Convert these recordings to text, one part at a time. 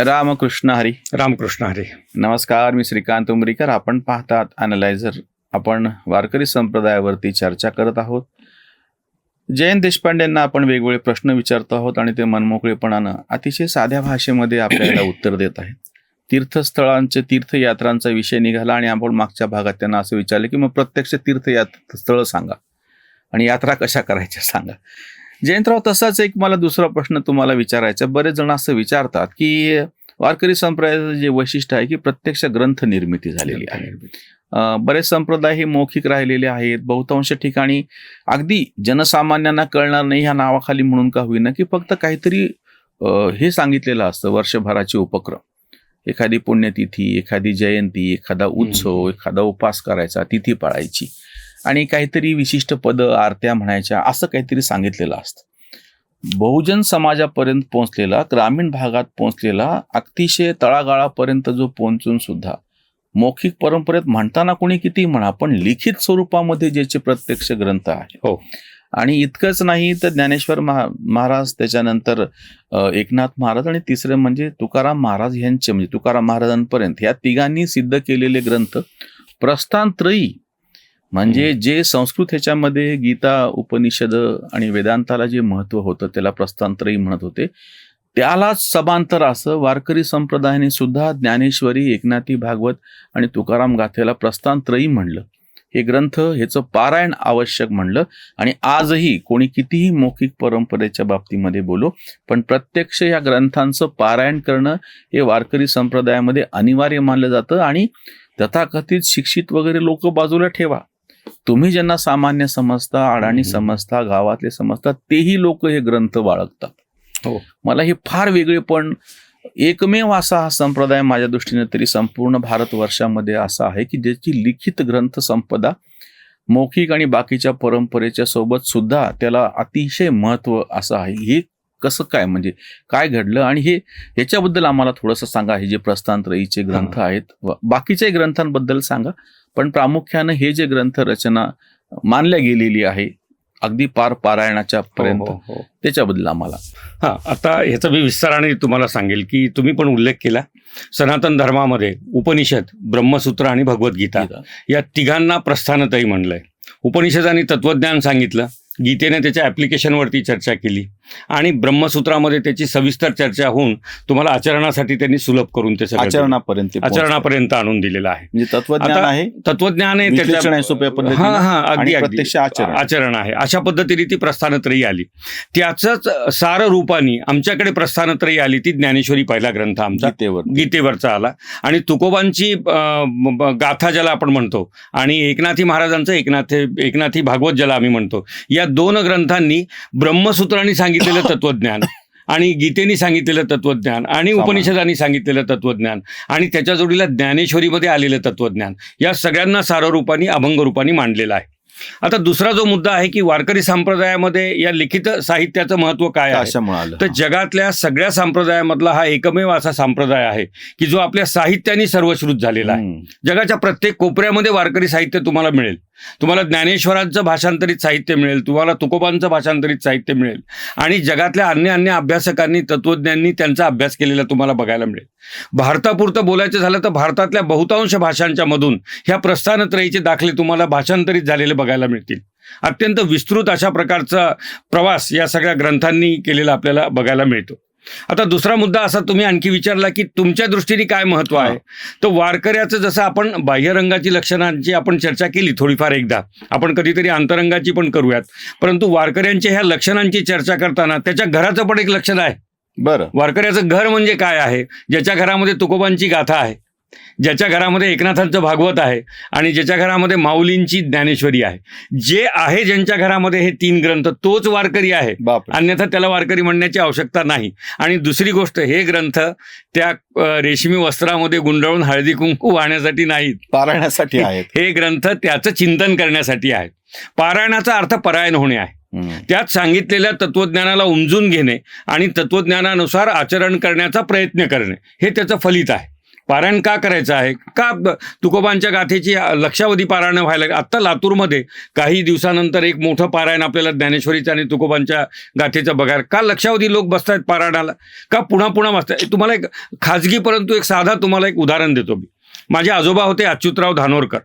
रामकृष्ण हरी. रामकृष्ण हरे. नमस्कार मी श्रीकांत उमरीकर. आपण पाहतात अनालायझर आपण वारकरी संप्रदायावरती चर्चा करत आहोत. जयंत देशपांडेंना आपण वेगवेगळे प्रश्न विचारतो आहोत आणि ते मनमोकळेपणानं अतिशय साध्या भाषेमध्ये आपल्याला उत्तर देत आहेत. तीर्थस्थळांचे तीर्थयात्रांचा विषय निघाला आणि आपण मागच्या भागात त्यांना असं विचारलं की मग प्रत्यक्ष तीर्थयात्र सांगा. आणि यात्रा कशा करायच्या सांगा. जयंतराव तसाच एक मला दुसरा प्रश्न तुम्हाला विचारायचा. बरेच जण असं विचारतात की वारकरी संप्रदायाचं जे वैशिष्ट्य आहे की प्रत्यक्ष ग्रंथ निर्मिती झालेली आहे. बरेच संप्रदाय हे मौखिक राहिलेले आहेत. बहुतांश ठिकाणी अगदी जनसामान्यांना कळणार नाही ह्या नावाखाली म्हणून का होईना की फक्त काहीतरी हे सांगितलेलं असतं वर्षभराचे उपक्रम. एखादी पुण्यतिथी एखादी जयंती एखादा उत्सव एखादा उपास करायचा तिथी पाळायची. आणि काहीतरी विशिष्ट पद आरत्या म्हणायच्या असं काहीतरी सांगितलेलं असतं बहुजन समाजापर्यंत पोहोचलेला ग्रामीण भागात पोहोचलेला अतिशय तळागाळापर्यंत जो पोहोचून सुद्धा मौखिक परंपरेत म्हणताना कोणी किती म्हणा पण लिखित स्वरूपामध्ये ज्याचे प्रत्यक्ष ग्रंथ आहे हो. आणि इतकंच नाही तर ज्ञानेश्वर महा महाराज त्याच्यानंतर एकनाथ महाराज आणि तिसरं म्हणजे तुकाराम महाराज यांचे म्हणजे तुकाराम महाराजांपर्यंत ह्या तिघांनी सिद्ध केलेले ग्रंथ प्रस्थानत्रयी म्हणजे जे संस्कृत ह्याच्यामध्ये गीता उपनिषद आणि वेदांताला जे महत्त्व होतं त्याला प्रस्थानत्रयी म्हणत होते त्यालाच समांतर असं वारकरी संप्रदायाने सुद्धा ज्ञानेश्वरी एकनाथी भागवत आणि तुकाराम गाथेला प्रस्थानत्रयी म्हणलं. हे ग्रंथ ह्याचं पारायण आवश्यक म्हणलं आणि आजही कोणी कितीही मौखिक परंपरेच्या बाबतीमध्ये बोलो पण प्रत्यक्ष या ग्रंथांचं पारायण करणं हे वारकरी संप्रदायामध्ये अनिवार्य मानलं जातं आणि तथाकथित शिक्षित वगैरे लोक बाजूला ठेवा. तुम्ही ज्यांना सामान्य समजता अडाणी. समजता गावातले समजता तेही लोक हे ग्रंथ बाळगतात. हो. मला हे फार वेगळे पण एकमेव असा हा संप्रदाय माझ्या दृष्टीने तरी संपूर्ण भारतवर्षामध्ये असा आहे की ज्याची लिखित ग्रंथ संपदा मौखिक आणि बाकीच्या परंपरेच्या सोबत सुद्धा त्याला अतिशय महत्त्व असं आहे. हे कसं काय? म्हणजे काय घडलं? आणि हे ह्याच्याबद्दल आम्हाला थोडंसं सांगा. हे जे प्रस्थानत्रयीचे ग्रंथ आहेत व बाकीच्याही ग्रंथांबद्दल सांगा. पण प्रामुख्यानं हे जे ग्रंथ रचना मानल्या गेलेली आहे अगदी पार पारायणाच्या पर्यंत हो, हो, हो. त्याच्याबद्दल आम्हाला. हा आता ह्याचा मी विस्ताराने तुम्हाला सांगेल की तुम्ही पण उल्लेख केला सनातन धर्मामध्ये उपनिषद ब्रह्मसूत्र आणि भगवद्गीता या तिघांना प्रस्थानतही म्हणलंय. उपनिषद आणि तत्वज्ञान सांगितलं गीतेने त्याच्या ॲप्लिकेशनवरती चर्चा केली आणि ब्रह्मसूत्रामध्ये त्याची सविस्तर चर्चा होऊन तुम्हाला आचरणासाठी त्यांनी सुलभ करून ते. आचरणापर्यंत. आचरणापर्यंत आणून दिलेलं आहे. म्हणजे तत्वज्ञान आहे. तत्वज्ञान आहे हा हा आणि अगदी. प्रत्यक्ष आचरण. आहे. अशा पद्धतीने ती प्रस्थानत्रयी आली. त्याचंच सार रूपाने आमच्याकडे प्रस्थानत्रयी आली ती ज्ञानेश्वरी पहिला ग्रंथ आमचा. गीतेवर. गीतेवरचा आला. आणि तुकोबांची गाथा ज्याला आपण म्हणतो आणि एकनाथी महाराजांचं एकनाथ एकनाथी भागवत ज्याला आम्ही म्हणतो या दोन ग्रंथांनी ब्रह्मसूत्रांनी सांगितलेलं तत्वज्ञान आणि गीतेने सांगितलेलं तत्वज्ञान आणि. उपनिषदांनी सांगितलेलं तत्वज्ञान आणि त्याच्या जोडीला ज्ञानेश्वरीमध्ये आलेलं तत्वज्ञान या सगळ्यांना साररूपाने अभंग रूपाने मांडलेलं आहे. आता दुसरा जो मुद्दा आहे की वारकरी संप्रदायामध्ये या लिखित साहित्याचं महत्त्व काय आहे? तर जगातल्या सगळ्या संप्रदायामधला हा एकमेव असा संप्रदाय आहे की जो आपल्या साहित्याने सर्वश्रुत झालेला आहे. जगाच्या प्रत्येक कोपऱ्यामध्ये वारकरी साहित्य तुम्हाला मिळेल. तुम्हाला ज्ञानेश्वरांचं भाषांतरित साहित्य मिळेल तुम्हाला तुकोबांचं भाषांतरित साहित्य मिळेल आणि जगातल्या अन्य अन्य अभ्यासकांनी तत्वज्ञांनी त्यांचा अभ्यास केलेला तुम्हाला बघायला मिळेल. भारतापुरतं बोलायचं झालं तर भारतातल्या बहुतांश भाषांच्या मधून ह्या प्रस्थानत्रयीचे दाखले तुम्हाला भाषांतरित झालेले बघायला मिळतील. अत्यंत विस्तृत अशा प्रकारचा प्रवास या सगळ्या ग्रंथांनी केलेला आपल्याला बघायला मिळतो. आता दुसरा मुद्दा असा तुम्ही आणखी विचारला की तुमच्या दृष्टीने काय महत्त्व आहे? तर वारकऱ्याचं जसं आपण बाह्यरंगाची लक्षणांची आपण चर्चा केली थोडीफार एकदा आपण कधीतरी अंतरंगाची पण करूयात. परंतु वारकऱ्यांच्या ह्या लक्षणांची चर्चा करताना त्याच्या घराचं पण एक लक्षण आहे. बरं. वारकऱ्याचं घर म्हणजे काय आहे? ज्याच्या घरामध्ये तुकोबांची गाथा आहे. ज्याच्या घरामध्ये एकनाथांचं भागवत आहे आणि ज्याच्या घरामध्ये माऊलींची ज्ञानेश्वरी आहे. जे आहे ज्यांच्या घरामध्ये हे तीन ग्रंथ तोच वारकरी आहे. अन्यथा त्याला वारकरी म्हणण्याची आवश्यकता नाही. आणि दुसरी गोष्ट हे ग्रंथ त्या रेशमी वस्त्रामध्ये गुंडाळून हळदी कुंकू वाहण्यासाठी नाहीत. पारायणासाठी आहेत. हे ग्रंथ त्याचं चिंतन करण्यासाठी आहे पारायणाचा अर्थ परायण होणे आहे. त्यात सांगितलेल्या तत्वज्ञानाला उमजून घेणे आणि तत्वज्ञानानुसार आचरण करण्याचा प्रयत्न करणे हे त्याचं फलित आहे. पारायण का करायचं आहे? का तुकोबांच्या गाथेची लक्षावधी पारायण व्हायला आत्ता लातूरमध्ये काही दिवसानंतर एक मोठं पारायण आपल्याला ज्ञानेश्वरीचं आणि तुकोबांच्या गाथेचं बघायला का लक्षावधी लोक बसतायत पारायणाला? का पुन्हा पुन्हा बसतायत तुम्हाला एक खाजगी परंतु एक साधा तुम्हाला एक उदाहरण देतो मी. माझे आजोबा होते अच्युतराव धानोरकर.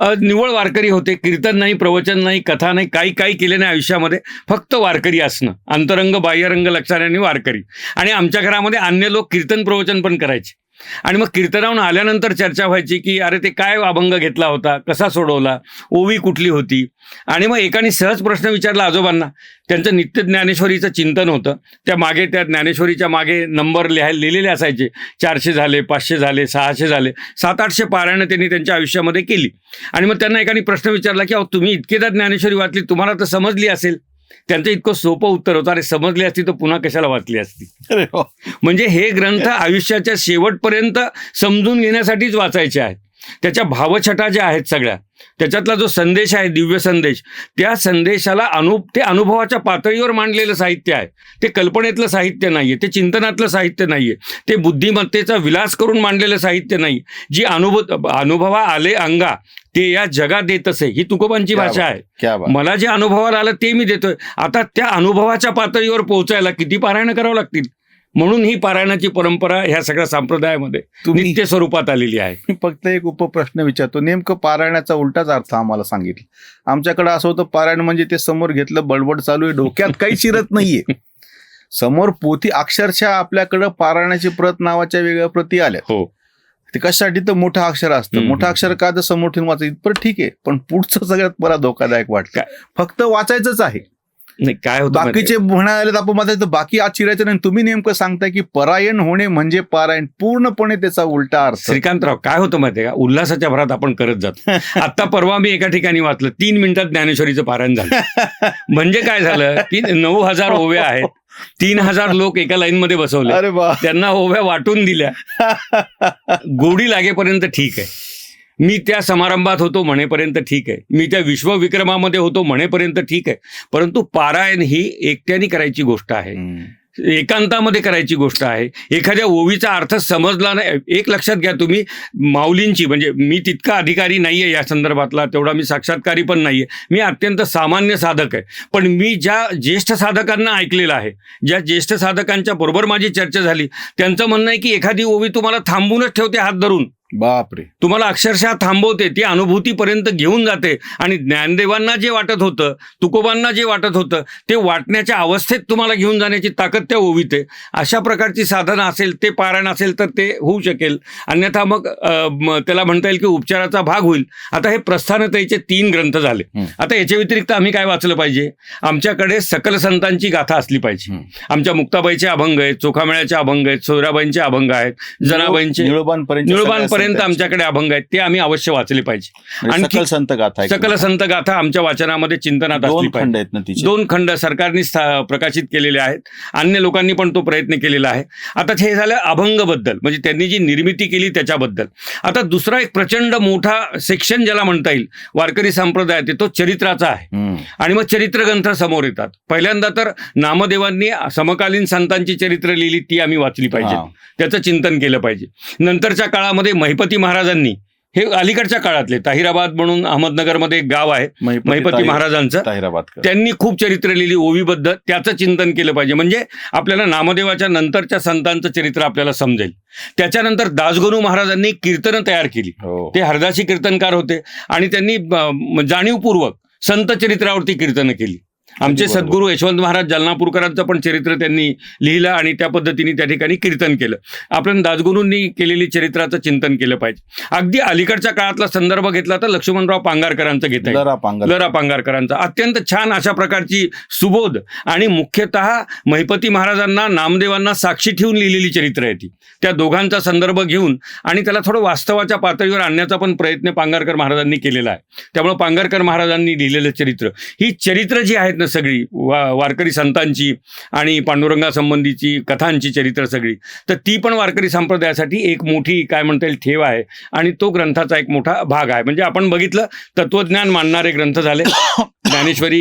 निवळ निव्वळ वारकरी होते. कीर्तन नाही प्रवचन नाही कथा नाही काही काही केले नाही आयुष्यामध्ये. फक्त वारकरी असणं. अंतरंग बाह्यरंग लक्षात आणि वारकरी. आणि आमच्या घरामध्ये अन्य लोक कीर्तन प्रवचन पण करायचे. आणि मग कीर्तनाहून आल्यानंतर चर्चा व्हायची की अरे ते काय अभंग घेतला होता कसा सोडवला ओवी कुठली होती? आणि मग एकाने सहज प्रश्न विचारला आजोबांना. त्यांचं नित्य ज्ञानेश्वरीचं चिंतन होतं. त्या मागे त्या ज्ञानेश्वरीच्या मागे नंबर लिहाय लिहिलेले असायचे. चारशे झाले पाचशे झाले सहाशे झाले. सात आठशे पारायणं त्यांनी त्यांच्या आयुष्यामध्ये केली. आणि मग त्यांना एकाने प्रश्न विचारला की अहो तुम्ही इतकेदा ज्ञानेश्वरी वाचली तुम्हाला तर समजली असेल. त्यांचं इतकं सोपं उत्तर होतं अरे समजली असती तर पुन्हा कशाला वाचली असती. म्हणजे हे ग्रंथ आयुष्याच्या शेवटपर्यंत समजून घेण्यासाठीच वाचायचे आहेत त्याच्या भावछटा ज्या आहेत सगळ्या त्याच्यातला जो संदेश आहे दिव्य संदेश त्या संदेशाला अनु ते अनुभवाच्या पातळीवर मांडलेलं साहित्य आहे. ते कल्पनेतलं साहित्य नाहीये ते चिंतनातलं साहित्य नाहीये ते बुद्धिमत्तेचा विलास करून मांडलेलं साहित्य नाही. जी अनुभव अनुभवा आले अंगा ते या जगात येत असे ही तुकोबांची भाषा. आहे. मला जे अनुभवाला आलं ते मी देतोय. आता त्या अनुभवाच्या पातळीवर पोहोचायला किती पारायणं करावं लागतील? म्हणून ही पारायणाची परंपरा ह्या सगळ्या संप्रदायामध्ये तुम्ही नित्य स्वरूपात आलेली आहे. मी फक्त एक उपप्रश्न विचारतो. नेमकं पारायणाचा उलटाच अर्थ आम्हाला सांगितलं. आमच्याकडे असं होतं पारायण म्हणजे ते समोर घेतलं बडबड चालू आहे डोक्यात काही शिरत नाहीये. समोर पोथी अक्षरशः आपल्याकडं पारायणाची प्रत नावाच्या वेगळ्या प्रती आल्या हो. ते कशासाठी तर मोठं अक्षर असतं. मोठं अक्षर का तर समोर ठेवून वाचायचं इथपर्यंत ठीक आहे पण पुढचं सगळ्यात मला धोकादायक वाटतं? फक्त वाचायचंच आहे. नाही काय होतं बाकीचे म्हणाले आपण वाचायचं बाकी आज चिरायचं नाही. तुम्ही नेमकं सांगताय की परायण होणे म्हणजे पारायण. पूर्णपणे त्याचा उलटा? अर्थ. श्रीकांतराव काय होतं माहितीये का? उल्हासाच्या भरात आपण करत जातो. आता परवा मी एका ठिकाणी वाचलं. तीन मिनिटात ज्ञानेश्वरीचं पारायण झालं. म्हणजे काय झालं की नऊ हजार ओव्या आहेत. तीन हजार लोक एका लाईनमध्ये बसवले. अरे वा. त्यांना ओव्या वाटून दिल्या. गोडी लागेपर्यंत ठीक आहे. मी त्या समारंभात होतो म्हणेपर्यंत ठीक आहे. मी त्या विश्वविक्रमामध्ये होतो म्हणेपर्यंत ठीक आहे. परंतु पारायण ही एकट्याने करायची गोष्ट आहे. एकांतामध्ये करायची गोष्ट आहे. एखाद्या ओवीचा अर्थ समजला नाही. एक लक्षात घ्या तुम्ही माऊलींची म्हणजे मी तितका अधिकारी नाहीये या संदर्भातला तेवढा मी साक्षात्कारी पण नाहीये. मी अत्यंत सामान्य साधक आहे. पण मी ज्या ज्येष्ठ साधकांना ऐकलेलं आहे ज्या ज्येष्ठ साधकांच्या बरोबर माझी चर्चा झाली त्यांचं म्हणणं आहे की एखादी ओवी तुम्हाला थांबूनच ठेवते हात धरून. बापरे. तुम्हाला अक्षरशः थांबवते ती अनुभूतीपर्यंत घेऊन जाते. आणि ज्ञानदेवांना जे वाटत होतं तुकोबांना जे वाटत होतं ते वाटण्याच्या अवस्थेत तुम्हाला घेऊन जाण्याची ताकद त्या ओवीत अशा प्रकारची साधनं असेल ते पारायण असेल तर ते होऊ शकेल. अन्यथा मग त्याला म्हणता येईल की उपचाराचा भाग होईल. आता हे प्रस्थानतेचे तीन ग्रंथ झाले. आता याच्या व्यतिरिक्त आम्ही काय वाचलं पाहिजे? आमच्याकडे सकल संतांची गाथा असली पाहिजे. आमच्या मुक्ताबाईचे अभंग आहेत चोखामेळ्याचे अभंग आहेत सोयराबाईंचे अभंग आहेत जनाबाईंचे निळोबांपर्यंत निळोबांपर्यंत आमच्याकडे अभंग आहेत ते आम्ही अवश्य वाचले पाहिजे. म्हणजे सकल संत गाथा. सकल संत गाथा आमच्या वाचनामध्ये चिंतनात असली दोन पाहिजे. खंड आहेत ना तिचे. दोन खंड सरकारने प्रकाशित केलेले आहेत. अन्य लोकांनी पण तो प्रयत्न केलेला आहे. आता हे झालं अभंगबद्दल म्हणजे त्यांनी जी निर्मिती केली त्याच्याबद्दल. आता दुसरा एक प्रचंड मोठा सेक्शन ज्याला म्हणता येईल वारकरी संप्रदायात तो चरित्राचा आहे. आणि मग चरित्र ग्रंथ समोर येतात. पहिल्यांदा तर नामदेवांनी समकालीन संतांची चरित्र लिहिली ती आम्ही वाचली पाहिजे. त्याचं चिंतन केलं पाहिजे. नंतरच्या काळामध्ये महिपती महाराजांनी हे अलीकडच्या काळातले ताहिराबाद म्हणून अहमदनगरमध्ये एक गाव आहे महिपती महाराजांचं. ताहिराबादकर त्यांनी खूप चरित्र लिहिली ओवीबद्दल त्याचं चिंतन केलं पाहिजे. म्हणजे आपल्याला नामदेवाच्या नंतरच्या संतांचं चरित्र आपल्याला समजेल. त्याच्यानंतर दासगणू महाराजांनी कीर्तनं तयार केली. हो. ते हरदासी कीर्तनकार होते आणि त्यांनी जाणीवपूर्वक संत चरित्रावरती कीर्तनं केली. आमचे. सद्गुरू यशवंत महाराज जलनापूरकरांचं पण चरित्र त्यांनी लिहिलं आणि त्या पद्धतीने त्या ठिकाणी कीर्तन केलं. आपण दासगुरूंनी केलेली चरित्राचं चिंतन केलं पाहिजे. अगदी अलीकडच्या काळातला संदर्भ घेतला तर लक्ष्मणराव पांगारकरांचं घेता येईल. लरा पांगल लरा पांगारकरांचा. अत्यंत छान अशा प्रकारची सुबोध आणि मुख्यतः महिपती महाराजांना नामदेवांना साक्षी ठेवून लिहिलेली चरित्र आहे ती. त्या दोघांचा संदर्भ घेऊन आणि त्याला थोडं वास्तवाच्या पातळीवर आणण्याचा पण प्रयत्न पांगारकर महाराजांनी केलेला आहे. त्यामुळे पांगारकर महाराजांनी लिहिलेलं चरित्र. ही चरित्र जी आहेत ना सगळी वा वारकरी संतांची आणि पांडुरंगासंबंधीची कथांची चरित्र सगळी. तर ती पण वारकरी संप्रदायासाठी एक मोठी काय म्हणता येईल ठेव आहे. आणि तो ग्रंथाचा एक मोठा भाग आहे. म्हणजे आपण बघितलं तत्वज्ञान मानणारे ग्रंथ झाले. ज्ञानेश्वरी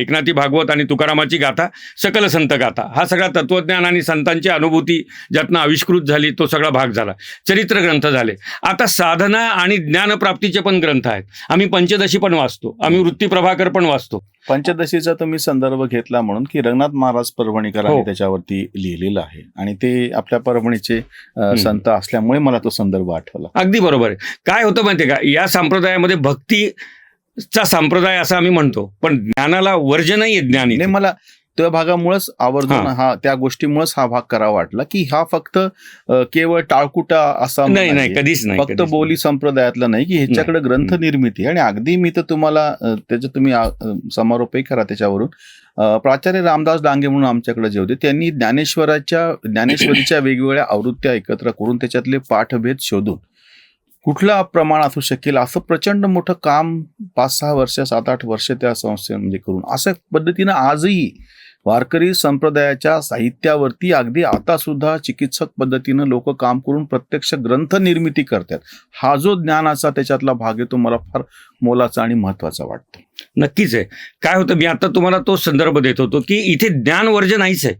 एकनाथी भागवत आणि तुकारामाची गाथा सकल संत गाथा. हा सगळा तत्वज्ञान आणि संतांची अनुभूती ज्यातनं आविष्कृत झाली तो सगळा भाग झाला. चरित्र ग्रंथ झाले. आता साधना आणि ज्ञानप्राप्तीचे पण ग्रंथ आहेत. आम्ही पंचदशी पण वाचतो. आम्ही वृत्ती प्रभाकर पण वाचतो. पंचदशीचा तुम्ही संदर्भ घेतला म्हणून की रंगनाथ महाराज परभणीकरांनी हो. त्याच्यावरती लिहिलेलं आहे. आणि ते आपल्या परभणीचे संत असल्यामुळे मला तो संदर्भ आठवला. अगदी बरोबर आहे. काय होतं माहितीये का? या संप्रदायामध्ये भक्तीचा संप्रदाय असं आम्ही म्हणतो पण ज्ञानाला वर्ज नाही ज्ञान इथे. नाही मला त्या भागामुळेच आवर्जून हा. हा त्या गोष्टीमुळेच हा भाग करावा वाटला की हा फक्त अ, केवळ टाळकुटा असा नाही नाही. कधीच नाही फक्त कधीच बोली संप्रदायातला नाही की ह्याच्याकडे ग्रंथ निर्मिती आणि अगदी मी तर तुम्हाला अ, त्याचं तुम्ही आ, अ, समारोपही करा त्याच्यावरून अ, प्राचार्य रामदास डांगे म्हणून आमच्याकडे जे होते त्यांनी ज्ञानेश्वराच्या ज्ञानेश्वरीच्या वेगवेगळ्या आवृत्त्या एकत्र करून त्याच्यातले पाठभेद शोधून कुठलं प्रमाण असू शकेल असं प्रचंड मोठं काम पाच सहा वर्ष सात आठ वर्ष त्या संस्थे म्हणजे करून. अशा पद्धतीनं आजही वारकरी संप्रदायाच्या साहित्यावरती अगदी आता सुद्धा चिकित्सक पद्धतीनं लोक काम करून प्रत्यक्ष ग्रंथ निर्मिती करतात. हा जो ज्ञानाचा त्याच्यातला भाग आहे तो मला फार मोलाचा आणि महत्त्वाचा वाटतो. नक्कीच आहे. काय होतं मी आता तुम्हाला तो संदर्भ देत होतो की इथे ज्ञान वर्ज नाहीच आहे.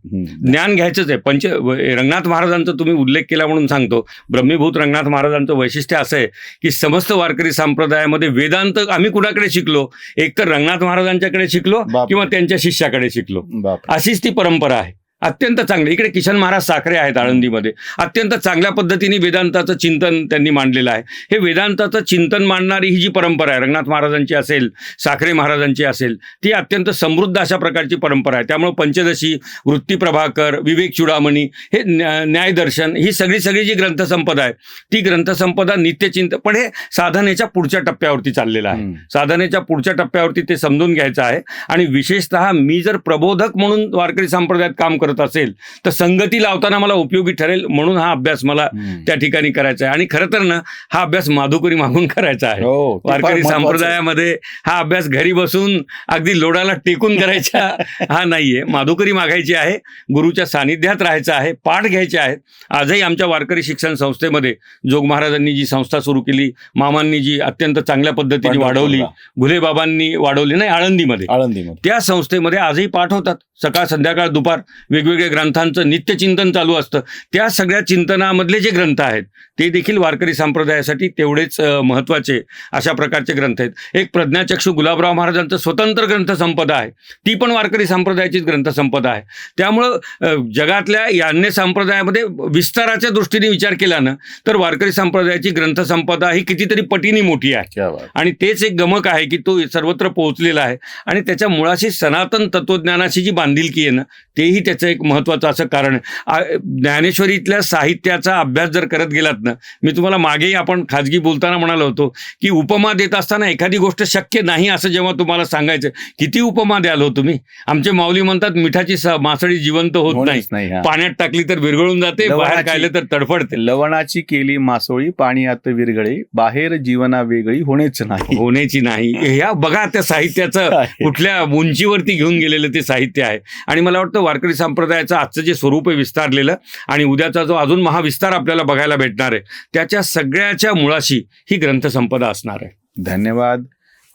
ज्ञान घ्यायचंच आहे. पंच रंगनाथ महाराजांचा तुम्ही उल्लेख केला म्हणून सांगतो. ब्रह्मीभूत रंगनाथ महाराजांचं वैशिष्ट्य असं आहे की समस्त वारकरी संप्रदायामध्ये वेदांत आम्ही कुणाकडे शिकलो? एक तर रंगनाथ महाराजांच्याकडे शिकलो. किंवा त्यांच्या शिष्याकडे शिकलो. अशीच ती परंपरा आहे. अत्यंत चांगली. इकडे किशन महाराज साखरे आहेत आळंदीमध्ये. अत्यंत चांगल्या पद्धतीने वेदांताचं चिंतन त्यांनी मांडलेलं आहे. हे वेदांताचं चिंतन मांडणारी ही जी परंपरा आहे रंगनाथ महाराजांची असेल साखरे महाराजांची असेल ती अत्यंत समृद्ध अशा प्रकारची परंपरा आहे. त्यामुळे पंचदशी वृत्ती प्रभाकर विवेक चुडामणी हे न्या- न्यायदर्शन ही सगळी सगळी जी ग्रंथसंपदा आहे ती ग्रंथसंपदा नित्यचिंत पण हे साधनेच्या पुढच्या टप्प्यावरती चाललेलं आहे. साधनेच्या पुढच्या टप्प्यावरती ते समजून घ्यायचं आहे. आणि विशेषतः मी जर प्रबोधक म्हणून वारकरी संप्रदायात काम करत असेल तर संगती लावताना मला उपयोगी ठरेल म्हणून हा अभ्यास मला. त्या ठिकाणी करायचा आहे. आणि खरं तर ना हा अभ्यास माधुकरी मागून करायचा आहे. हो, वारकरी. संप्रदायामध्ये हा अभ्यास घरी बसून अगदी लोडाला टेकून करायचा हा नाहीये. माधुकरी मागायची आहे गुरुच्या सानिध्यात राहायचं आहे पाठ घ्यायचे आहेत. आजही आमच्या वारकरी शिक्षण संस्थेमध्ये जोग महाराजांनी जी संस्था सुरू केली मामांनी जी अत्यंत चांगल्या पद्धतीने वाढवली घुले बाबांनी वाढवली नाही आळंदीमध्ये. आळंदीमध्ये. त्या संस्थेमध्ये आजही पाठ होतात. सकाळ संध्याकाळ दुपार वेगवेगळ्या ग्रंथांचं नित्यचिंतन चालू असतं. त्या सगळ्या चिंतनामधले जे ग्रंथ आहेत ते देखील वारकरी संप्रदायासाठी तेवढेच महत्त्वाचे अशा प्रकारचे ग्रंथ आहेत. एक प्रज्ञाचक्षू गुलाबराव महाराजांचं स्वतंत्र ग्रंथसंपदा आहे. ती पण वारकरी संप्रदायाचीच ग्रंथसंपदा आहे. त्यामुळं जगातल्या या अन्य संप्रदायामध्ये विस्ताराच्या दृष्टीने विचार केला ना तर वारकरी संप्रदायाची ग्रंथसंपदा ही कितीतरी पटीने मोठी आहे. आणि तेच एक गमक आहे की तो सर्वत्र पोहोचलेला आहे. आणि त्याच्या मुळाशी सनातन तत्वज्ञानाची जी बांधिलकी आहे ना तेही त्याचं एक महत्त्वाचं असं कारण आहे. ज्ञानेश्वरीतल्या साहित्याचा अभ्यास जर करत गेलात ना मी तुम्हाला मागेही आपण खाजगी बोलताना म्हणालो होतो की उपमा देत असताना एखादी गोष्ट शक्य नाही असं जेव्हा तुम्हाला सांगायचं किती उपमा द्याल हो तुम्ही? आमचे माऊली म्हणतात मिठाची मासळी जिवंत होत नाही. पाण्यात टाकली तर विरघळून जाते बाहेर काढले तर तडफडते. लवणाची केली मासोळी पाणी आत विरगळे बाहेर जीवना वेगळी होणेच नाही. होण्याची नाही. ह्या बघा त्या साहित्याचं. कुठल्या उंचीवरती घेऊन गेलेलं ते साहित्य आहे. आणि मला वाटतं वारकरी संप्रदायाचं आजचं जे स्वरूप आहे विस्तारलेलं आणि उद्याचा जो अजून महाविस्तार आपल्याला बघायला भेटणार आहे त्याच्या सगळ्याच्या मुळाशी ही ग्रंथसंपदा असणार आहे. धन्यवाद.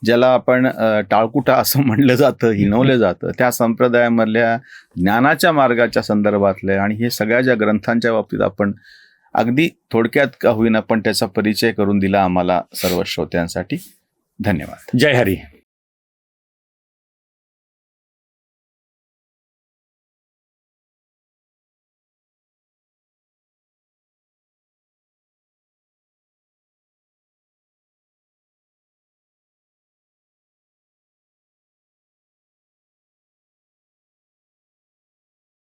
ज्याला आपण टाळकुटा असं म्हणलं जातं हिनवलं जातं त्या संप्रदायामधल्या ज्ञानाच्या मार्गाच्या संदर्भातल्या आणि हे सगळ्या ज्या ग्रंथांच्या बाबतीत आपण अगदी थोडक्यात का होईना पण त्याचा परिचय करून दिला आम्हाला सर्व श्रोत्यांसाठी. धन्यवाद. जय हरी.